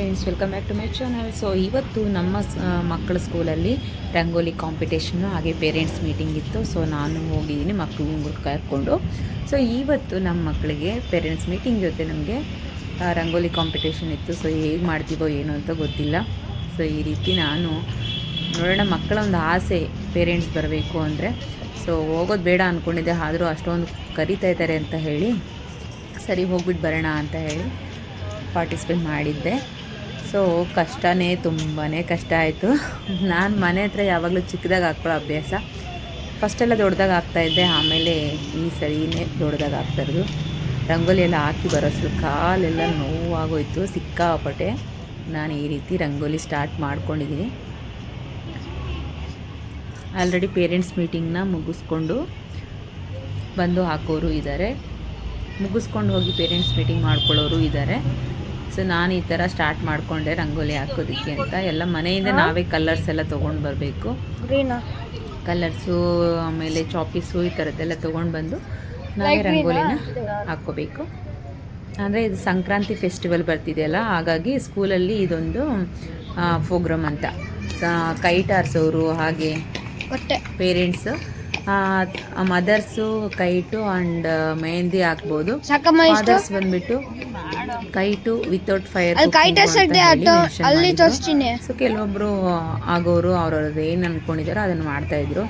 Friends welcome back to my channel so ಇವತ್ತು ನಮ್ಮ ಮಕ್ಕಳ ಸ್ಕೂಲಲ್ಲಿ ರಂಗೋಲಿ ಕಾಂಪಿಟೇಷನ್ನು ಹಾಗೆ ಪೇರೆಂಟ್ಸ್ ಮೀಟಿಂಗ್ ಇತ್ತು. ಸೊ ನಾನು ಹೋಗಿದ್ದೀನಿ ಮಕ್ಕಳು ಕರ್ಕೊಂಡು. ಸೊ ಇವತ್ತು ನಮ್ಮ ಮಕ್ಕಳಿಗೆ ಪೇರೆಂಟ್ಸ್ ಮೀಟಿಂಗ್ ಜೊತೆ ನಮಗೆ ರಂಗೋಲಿ ಕಾಂಪಿಟೇಷನ್ ಇತ್ತು. ಸೊ ಹೇಗೆ ಮಾಡ್ತೀವೋ ಏನೋ ಅಂತ ಗೊತ್ತಿಲ್ಲ. ಸೊ ಈ ರೀತಿ ನಾನು ನೋಡೋಣ ಮಕ್ಕಳ ಒಂದು ಆಸೆ ಪೇರೆಂಟ್ಸ್ ಬರಬೇಕು ಅಂದರೆ. ಸೊ ಹೋಗೋದು ಬೇಡ ಅಂದ್ಕೊಂಡಿದ್ದೆ ಆದರೂ ಅಷ್ಟೊಂದು ಕರಿತಾ ಇದ್ದಾರೆ ಅಂತ ಹೇಳಿ, ಸರಿ ಹೋಗ್ಬಿಟ್ಟು ಬರೋಣ ಅಂತ ಹೇಳಿ ಪಾರ್ಟಿಸಿಪೇಟ್ ಮಾಡಿದ್ದೆ. ಸೊ, ಕಷ್ಟನೇ ತುಂಬಾ ಕಷ್ಟ ಆಯಿತು. ನಾನು ಮನೆ ಹತ್ರ ಯಾವಾಗಲೂ ಚಿಕ್ಕದಾಗ ಹಾಕ್ಕೊಳ್ಳೋ ಅಭ್ಯಾಸ. ಫಸ್ಟೆಲ್ಲ ದೊಡ್ಡದಾಗ ಹಾಕ್ತಾಯಿದ್ದೆ ಆಮೇಲೆ ಈ ಸರಿನೇ ದೊಡ್ಡದಾಗ ಹಾಕ್ತಾ ಇರೋದು. ರಂಗೋಲಿ ಎಲ್ಲ ಹಾಕಿ ಬರೋಷ್ಟು ಕಾಲೆಲ್ಲ ನೋವಾಗೋಯ್ತು, ಸಿಕ್ಕಾಪಟ್ಟೆ. ನಾನು ಈ ರೀತಿ ರಂಗೋಲಿ ಸ್ಟಾರ್ಟ್ ಮಾಡ್ಕೊಂಡಿದ್ದೀನಿ ಆಲ್ರೆಡಿ ಪೇರೆಂಟ್ಸ್ ಮೀಟಿಂಗ್ನ ಮುಗಿಸ್ಕೊಂಡು ಬಂದು ಹಾಕೋರು ಇದ್ದಾರೆ ಮುಗಿಸ್ಕೊಂಡು ಹೋಗಿ ಪೇರೆಂಟ್ಸ್ ಮೀಟಿಂಗ್ ಮಾಡ್ಕೊಳ್ಳೋರು ಇದ್ದಾರೆ ಸೊ ನಾನು ಈ ಥರ ಸ್ಟಾರ್ಟ್ ಮಾಡಿಕೊಂಡೆ ರಂಗೋಲಿ ಹಾಕೋದಕ್ಕೆ ಅಂತ. ಎಲ್ಲ ಮನೆಯಿಂದ ನಾವೇ ಕಲರ್ಸ್ ಎಲ್ಲ ತೊಗೊಂಡು ಬರಬೇಕು. ಕಲ್ಲರ್ಸು ಕಲರ್ಸು ಆಮೇಲೆ ಚಾಪೀಸು ಈ ಥರದ್ದೆಲ್ಲ ತೊಗೊಂಡು ಬಂದು ನಾವೇ ರಂಗೋಲಿನ ಹಾಕ್ಕೋಬೇಕು. ಅಂದರೆ ಇದು ಸಂಕ್ರಾಂತಿ ಫೆಸ್ಟಿವಲ್ ಬರ್ತಿದೆಯಲ್ಲ ಹಾಗಾಗಿ ಸ್ಕೂಲಲ್ಲಿ ಇದೊಂದು ಪ್ರೋಗ್ರಾಮ್ ಅಂತ. ಕೈಟ್ ಆರಿಸೋರು ಹಾಗೆ parents mothers kite and mehendi ಹಾಕ್ಬೋದು. ಮದರ್ಸ್ ಫಾದರ್ಸ್ ಬಂದ್ಬಿಟ್ಟು ಕೈಟು ವಿತೌಟ್ ಫೈರ್ ಸೊ ಕೆಲವೊಬ್ಬರು ಆಗೋರು ಅವ್ರವ್ರದ್ದು ಏನು ಅಂದ್ಕೊಂಡಿದ್ದಾರೋ ಅದನ್ನು ಮಾಡ್ತಾಯಿದ್ರು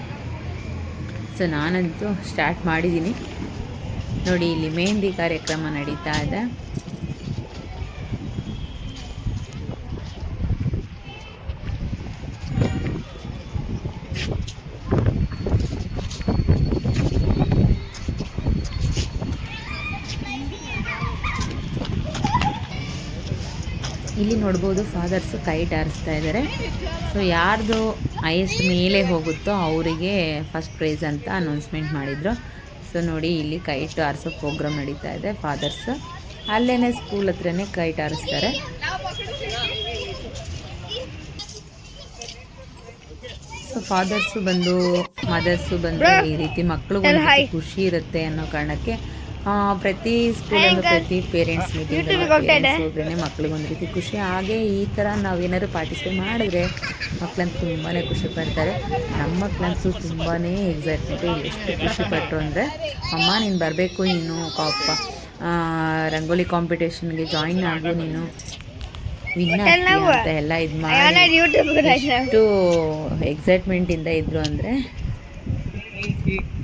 ಸೊ ನಾನಂತೂ ಸ್ಟಾರ್ಟ್ ಮಾಡಿದ್ದೀನಿ. ನೋಡಿ ಇಲ್ಲಿ ಮೆಹಂದಿ ಕಾರ್ಯಕ್ರಮ ನಡೀತಾ ಇದೆ. ಇಲ್ಲಿ ನೋಡ್ಬೋದು ಫಾದರ್ಸು ಕೈ ಆರಿಸ್ತಾ ಇದ್ದಾರೆ. ಸೊ ಯಾರ್ದು ಹೈಯೆಸ್ಟ್ ಮೇಲೆ ಹೋಗುತ್ತೋ ಅವರಿಗೆ ಫಸ್ಟ್ ಪ್ರೈಸ್ ಅಂತ ಅನೌನ್ಸ್ಮೆಂಟ್ ಮಾಡಿದರು. ಸೊ ನೋಡಿ ಇಲ್ಲಿ ಕೈಟ್ ಆರಿಸೋ ಪ್ರೋಗ್ರಾಮ್ ನಡೀತಾ ಇದೆ ಫಾದರ್ಸ್. ಅಲ್ಲೇ ಸ್ಕೂಲ್ ಹತ್ರನೇ ಕೈ ಟಾರಿಸ್ತಾರೆ. ಸೊ ಫಾದರ್ಸು ಬಂದು ಮದರ್ಸು ಬಂದು ಈ ರೀತಿ ಮಕ್ಕಳು ಖುಷಿ ಇರುತ್ತೆ ಅನ್ನೋ ಕಾರಣಕ್ಕೆ ಪ್ರತಿ ಸ್ಕೂಲಲ್ಲೂ ಪ್ರತಿ ಪೇರೆಂಟ್ಸ್ ಮೀಟಿಂಗ್ ಹೋದ್ರೇ ಮಕ್ಳಿಗೆ ಒಂದು ರೀತಿ ಖುಷಿ. ಹಾಗೆ ಈ ಥರ ನಾವೇನಾದ್ರು ಪಾರ್ಟಿಸಿಪೇಟ್ ಮಾಡಿದ್ರೆ ಮಕ್ಕಳಂತೂ ತುಂಬಾ ಖುಷಿ ಪಡ್ತಾರೆ. ನಮ್ಮ ಮಕ್ಕಳಂತೂ ತುಂಬಾ ಎಕ್ಸೈಟ್ಮೆಂಟು ಎಷ್ಟು ಖುಷಿ ಪಟ್ಟರು ಅಂದರೆ ಅಮ್ಮ ನೀನು ಬರಬೇಕು ನೀನು ಪಾಪ. ರಂಗೋಲಿ ಕಾಂಪಿಟೇಷನ್ಗೆ ಜಾಯಿನ್ ಆಗು ನೀನು. ವಿನ್ ಅಂತ ಎಲ್ಲ ಇದು ಮಾಡಿ. ಎಷ್ಟು ಎಕ್ಸೈಟ್ಮೆಂಟಿಂದ ಇದ್ರು ಅಂದರೆ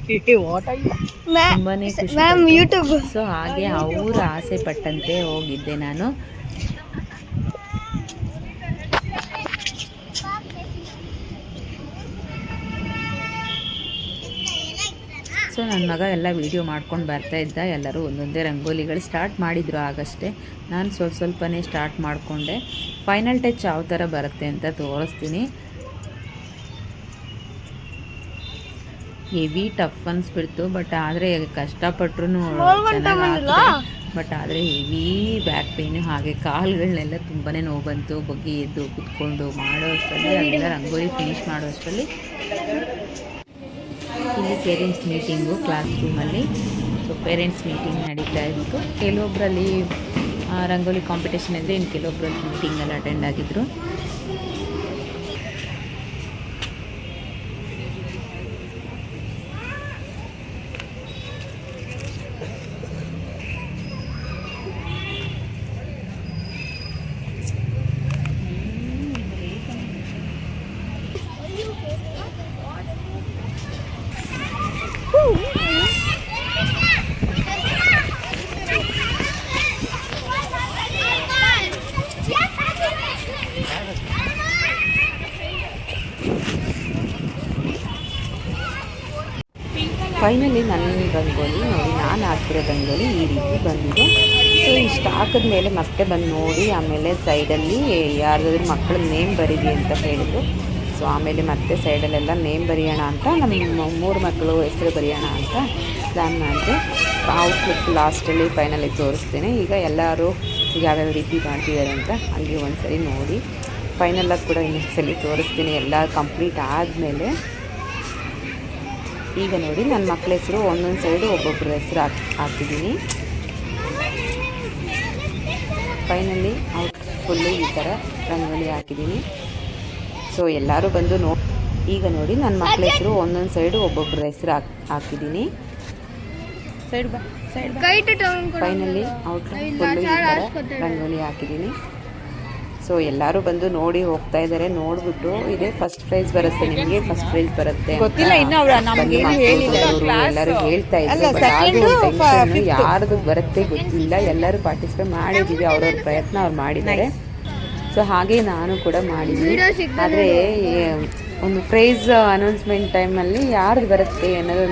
ತುಂಬಾನೇ ಖುಷಿ ಮ್ಯಾಮ್ ಯೂಟ್ಯೂಬ್ ಸೊ ಹಾಗೆ ಅವರು ಆಸೆ ಪಟ್ಟಂತೆ ಹೋಗಿದ್ದೆ ನಾನು. ಸೊ ನನ್ನ ಮಗ ಎಲ್ಲ ವೀಡಿಯೋ ಮಾಡ್ಕೊಂಡು ಬರ್ತಾ ಇದ್ದ. ಎಲ್ಲರೂ ಒಂದೊಂದೇ ರಂಗೋಲಿಗಳು ಸ್ಟಾರ್ಟ್ ಮಾಡಿದ್ರು ಆಗಷ್ಟೇ. ನಾನು ಸ್ವಲ್ಪ ಸ್ವಲ್ಪನೇ ಸ್ಟಾರ್ಟ್ ಮಾಡಿಕೊಂಡೆ. ಫೈನಲ್ ಟಚ್ ಯಾವ ಥರ ಬರುತ್ತೆ ಅಂತ ತೋರಿಸ್ತೀನಿ. ಹೆವಿ ಟಫ್ ಅನ್ಸ್ಬಿಡ್ತು ಬಟ್ ಆದರೆ ಕಷ್ಟಪಟ್ರು ಚೆನ್ನಾಗಿ ಬಟ್ ಆದರೆ ಹೆವಿ ಬ್ಯಾಕ್ ಪೇನು ಹಾಗೆ ಕಾಲುಗಳನ್ನೆಲ್ಲ ತುಂಬಾ ನೋವು ಬಂತು ಬಗ್ಗಿ ಎದ್ದು ಕುತ್ಕೊಂಡು ಮಾಡೋ ಅಷ್ಟರಲ್ಲಿ ಅದೆಲ್ಲ ರಂಗೋಲಿ ಫಿನಿಶ್ ಮಾಡೋ ಅಷ್ಟರಲ್ಲಿ. ಇಲ್ಲಿ ಪೇರೆಂಟ್ಸ್ ಮೀಟಿಂಗು ಕ್ಲಾಸ್ ರೂಮಲ್ಲಿ ಸೊ ಪೇರೆಂಟ್ಸ್ ಮೀಟಿಂಗ್ ನಡೀತಾ ಇತ್ತು. ಕೆಲವೊಬ್ಬರಲ್ಲಿ ರಂಗೋಲಿ ಕಾಂಪಿಟೇಷನ್ ಇದ್ದರೆ ಇನ್ನು ಕೆಲವೊಬ್ಬರಲ್ಲಿ ಮೀಟಿಂಗಲ್ಲಿ ಅಟೆಂಡ್ ಆಗಿದ್ದರು ಫೈನಲಿ ನನ್ನ ರಂಗೋಲಿ ನೋಡಿ, ನಾನು ಹಾಕಿರೋ ರಂಗೋಲಿ ಈ ರೀತಿ ಬಂದಿದೆ. ಸೊ ಇಷ್ಟು ಹಾಕಿದ್ಮೇಲೆ ಮತ್ತೆ ಬಂದು ನೋಡಿ, ಆಮೇಲೆ ಸೈಡಲ್ಲಿ ಯಾರಾದ್ರೂ ಮಕ್ಕಳ ನೇಮ್ ಬರೀರಿ ಅಂತ ಹೇಳಿದ್ರು. ಸೊ ಆಮೇಲೆ ಮತ್ತೆ ಸೈಡಲ್ಲೆಲ್ಲ ನೇಮ್ ಬರೆಯೋಣ ಅಂತ, ನಮ್ಮ ಮೂರು ಮಕ್ಕಳು ಹೆಸರು ಬರೆಯೋಣ ಅಂತ ಪ್ಲ್ಯಾನ್ ಮಾಡಿದೆ. ಔಟ್ಲುಕ್ ಲಾಸ್ಟಲ್ಲಿ ಫೈನಲಿ ತೋರಿಸ್ತೀನಿ. ಈಗ ಎಲ್ಲರೂ ಯಾವ್ಯಾವ ರೀತಿ ಮಾಡ್ತಿದ್ದಾರೆ ಅಂತ ಹಂಗೆ ಒಂದ್ಸರಿ ನೋಡಿ. ಫೈನಲಾಗಿ ಕೂಡ ಇನ್ನೊಂದ್ಸಲಿ ತೋರಿಸ್ತೀನಿ. ಎಲ್ಲ ಕಂಪ್ಲೀಟ್ ಆದಮೇಲೆ ಈಗ ನೋಡಿ ನನ್ನ ಮಕ್ಕಳ ಹೆಸರು ಒಂದೊಂದು ಸೈಡು ಒಬ್ಬೊಬ್ಬರ ಹೆಸರು ಹಾಕ್ ಹಾಕಿದ್ದೀನಿ ಫೈನಲಿ ಔಟ್ ಫುಲ್ಲು ಈ ಥರ ರಂಗೋಲಿ ಹಾಕಿದ್ದೀನಿ ಸೊ ಎಲ್ಲರೂ ಬಂದು ನೋ ಈಗ ನೋಡಿ ನನ್ನ ಮಕ್ಕಳ ಹೆಸರು ಒಂದೊಂದು ಸೈಡು ಒಬ್ಬೊಬ್ಬರ ಹೆಸರು ಹಾಕ್ ಹಾಕಿದ್ದೀನಿ ಸೈಡ್ ಬಾ ಸೈಡ್ ಬಾ ಕೈಟ್ ತಗೊಂಡ್ಕೊಡು. ಫೈನಲಿ ಔಟ್ ಫುಲ್ಲು ಈ ಥರ. ರಂಗೋಲಿ ಹಾಕಿದ್ದೀನಿ ಸೊ ಎಲ್ಲರೂ ಬಂದು ನೋಡಿ ಹೋಗ್ತಾ ಇದ್ದಾರೆ ನೋಡ್ಬಿಟ್ಟು ಇದೇ ಫಸ್ಟ್ ಪ್ರೈಸ್ ಬರುತ್ತೆ ನಿಮಗೆ ಫಸ್ಟ್ ಪ್ರೈಸ್ ಬರುತ್ತೆ ಗೊತ್ತಿಲ್ಲ, ಇನ್ನು ನಮ್ಗೆ. ಎಲ್ಲರೂ ಹೇಳ್ತಾ ಇದ್ದಾರೆ ಯಾರದು ಬರುತ್ತೆ ಗೊತ್ತಿಲ್ಲ. ಎಲ್ಲರೂ ಪಾರ್ಟಿಸಿಪೇಟ್ ಮಾಡಿದ್ದೀವಿ ಅವ್ರವ್ರ ಪ್ರಯತ್ನ ಅವ್ರು ಮಾಡಿದ್ದಾರೆ. ಸೊ ಹಾಗೆ ನಾನು ಕೂಡ ಮಾಡಿದ್ದೀನಿ. ಆದ್ರೆ ಒಂದು ಪ್ರೈಸ್ ಅನೌನ್ಸ್ಮೆಂಟ್ ಟೈಮಲ್ಲಿ ಯಾರ್ದು ಬರುತ್ತೆ ಅನ್ನೋದು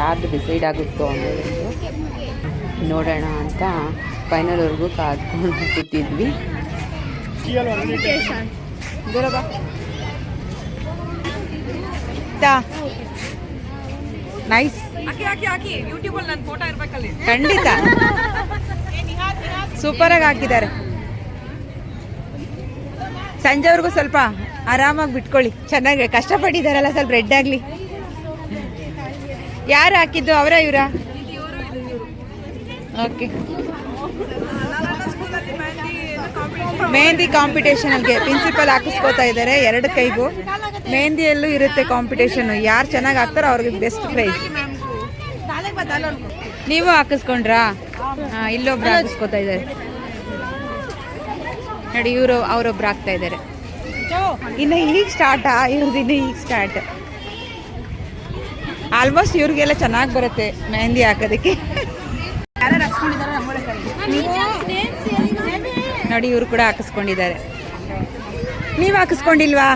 ಯಾರ್ದು ಡಿಸೈಡ್ ಆಗುತ್ತೋ ಅನ್ನೋದು. ನೋಡೋಣ ಅಂತ ಫೈನಲ್ವರೆಗೂ ಕಾದ್ಕೊಂಡು ಕೂತಿದ್ವಿ. Invitation. ಆಗಿ ಬಾ. ತಾ ನೈಸ್ ಖಂಡಿತ. ಸೂಪರಾಗಿ ಹಾಕಿದ್ದಾರೆ. ಸಂಜೆವರೆಗೂ ಸ್ವಲ್ಪ ಆರಾಮಾಗಿ ಬಿಟ್ಕೊಳ್ಳಿ. ಚೆನ್ನಾಗಿ ಕಷ್ಟಪಟ್ಟಿದ್ದಾರಲ್ಲ ಸ್ವಲ್ಪ ರೆಡ್ ಆಗಲಿ. ಯಾರು ಹಾಕಿದ್ದು? ಅವರ ಇವರ? ಓಕೆ ಮೆಹಂದಿ ಕಾಂಪಿಟೇಷನ್ಗೆ ಪ್ರಿನ್ಸಿಪಲ್ ಹಾಕಿಸ್ಕೋತಾ ಇದ್ದಾರೆ ಎರಡು ಕೈಗೂ. ಮೆಹಂದಿಯಲ್ಲೂ ಇರುತ್ತೆ ಕಾಂಪಿಟೇಷನ್ ಯಾರು ಚೆನ್ನಾಗಿ ಹಾಕ್ತಾರೋ ಅವ್ರಿಗೆ ಬೆಸ್ಟ್ ಪ್ರೈಸ್ ನೀವು ಹಾಕಿಸ್ಕೊಂಡ್ರಾ? ಇಲ್ಲೊಬ್ರು ಹಾಕಿಸ್ಕೋತಾ ಇದ್ದಾರೆ. ನೋಡಿ ಇವರು ಅವರೊಬ್ರು ಹಾಕ್ತಾ ಇದ್ದಾರೆ. ಇನ್ನು ಈಗ ಸ್ಟಾರ್ಟಾ ಇವ್ರದ್ದು ಇನ್ನು ಈಗ ಸ್ಟಾರ್ಟ್ ಆಲ್ಮೋಸ್ಟ್ ಇವ್ರಿಗೆಲ್ಲ ಚೆನ್ನಾಗಿ ಬರುತ್ತೆ ಮೆಹಂದಿ ಹಾಕೋದಕ್ಕೆ. ನೋಡಿ ಇವರು ಕೂಡ ಹಾಕಿಸ್ಕೊಂಡಿದ್ದಾರೆ. ನೀವು ಹಾಕಿಸ್ಕೊಂಡಿಲ್ವಾ?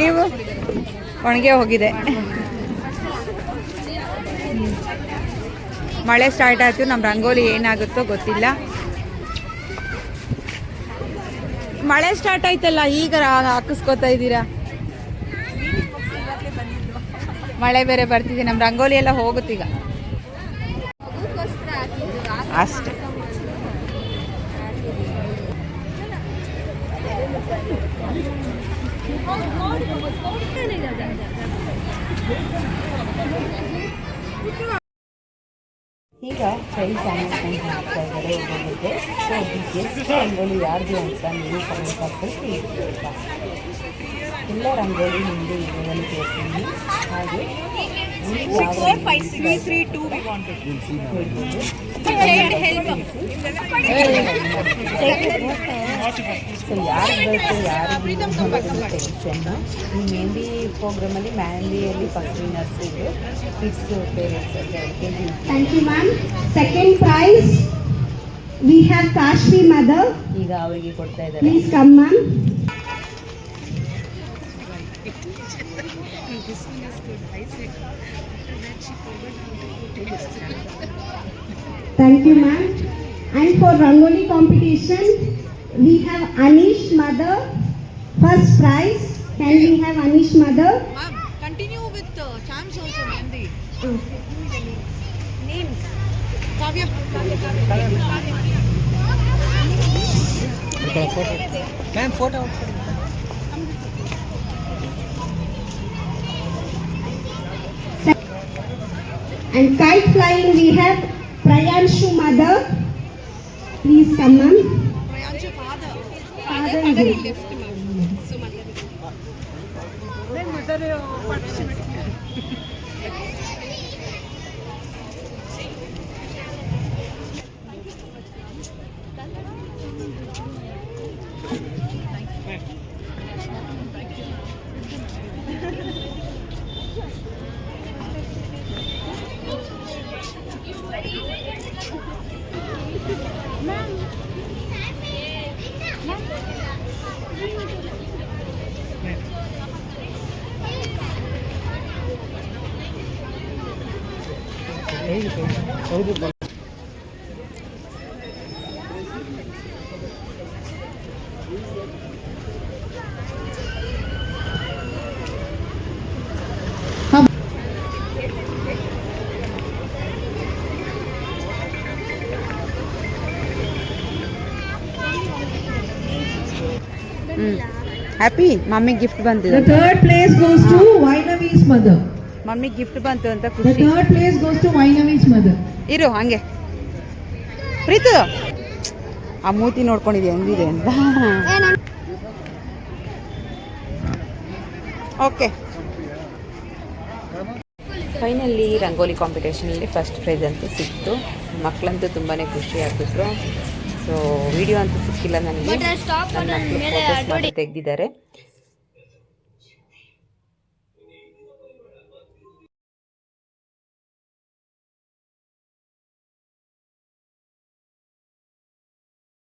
ನೀವು? ಒಣಗೆ ಹೋಗಿದೆ. ಮಳೆ ಸ್ಟಾರ್ಟ್ ಆಯಿತು ನಮ್ಮ ರಂಗೋಲಿ ಏನಾಗುತ್ತೋ ಗೊತ್ತಿಲ್ಲ. ಮಳೆ ಸ್ಟಾರ್ಟ್ ಆಯ್ತಲ್ಲ ಈಗ ಹಾಕಿಸ್ಕೋತಾ ಇದ್ದೀರಾ? ಮಳೆ ಬೇರೆ ಬರ್ತಿದೆ ನಮ್ಮ ರಂಗೋಲಿ ಎಲ್ಲ ಹೋಗುತ್ತೀಗ. ಅಷ್ಟೇ. ಈಗ ಪ್ರೈಸ್ ಅನ್ನಿಸ್ಕೊಂಡು ಮಾಡ್ತಾ ಇದ್ದಾರೆ ಒಬ್ಬೊಬ್ಬರಿಗೆ ಸೊ ಗೆಸ್ಟ್ ರಂಗೋಲಿ ಯಾರ್ದು ಅಂತ ನೀವು ಕಮೆಂಟ್ ಎಲ್ಲರ ಎಲ್ಲ ರಂಗೋಲಿ ನಿಮ್ಮದು ಇದರಲ್ಲಿ ಕೇಳ್ತೀನಿ ಹಾಗೆ ಸೊ ಯಾರು ಬೇಕು ಯಾರು ಟೆನ್ಷನ್ನು ಈ ಮೆಹಂದಿ ಪ್ರೋಗ್ರಾಮಲ್ಲಿ ಮೆಹಂದಿಯಲ್ಲಿ ಫಸ್ಟ್ ವಿನರ್ಸ್ ಇದೆ ಕಿಡ್ಸ್ ಪೇರೆಂಟ್ಸ್ ಅಂತ ಎಲ್. Second prize, we have Kashmi mother. ಈಗ ಅವರಿಗೆ ಕೊಡ್ತಾ ಇದ್ದಾರೆ Please come, ma'am. Thank you, ma'am. And for Rangoli competition, we have Anish mother. First prize. Can we have Anish mother? Continue ఇక్కడ photo. And kite flying we have Prayanshu mother. Please come ma'am. Prayanshu father. Father, father left mother participate. Happy mummy gift The ಬಂದಿದೆ third place goes to Vainavi's mother. Mummy gift ಬಂತು ಅಂತ ಖುಷಿ. third place goes to Vainavi's mother. ಇರು ಹಂಗೆ. ಪ್ರೀತು! ಆ ಮೂತಿ ನೋಡ್ಕೊಂಡಿದ್ಯಾ ಹೆಂಗಿದೆ ಅಂತ? ಓಕೆ ಫೈನಲಿ ರಂಗೋಲಿ ಕಾಂಪಿಟೇಷನಲ್ಲಿ ಫಸ್ಟ್ ಪ್ರೈಸ್ ಅಂತೂ ಸಿಕ್ತು. ಮಕ್ಕಳಂತೂ ತುಂಬಾ ಖುಷಿ ಆಗ್ತಿದ್ರು ಸೊ ವಿಡಿಯೋ ಅಂತೂ ಸಿಕ್ಕಿಲ್ಲ ನನಗೆ. ತೆಗೆದಿದ್ದಾರೆ.